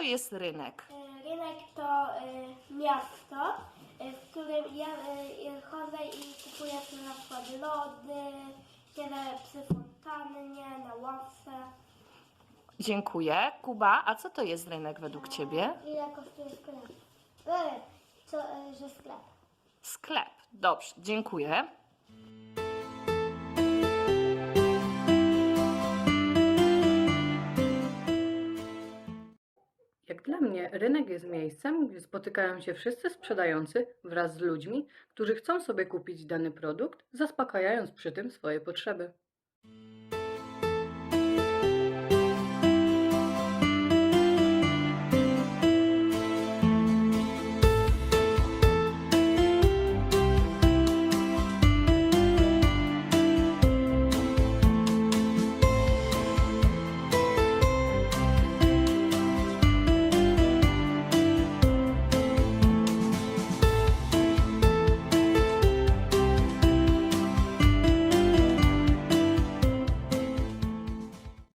jest rynek? E, Rynek to e, miasto, e, w którym ja chodzę i kupuję sobie na przykład lody, siedzę przy fontannie, na ławce. Dziękuję. Kuba, a co to jest rynek według Ciebie? Ile kosztuje sklep? Co, że sklep. Sklep. Dobrze, dziękuję. Jak dla mnie, rynek jest miejscem, gdzie spotykają się wszyscy sprzedający wraz z ludźmi, którzy chcą sobie kupić dany produkt, zaspokajając przy tym swoje potrzeby.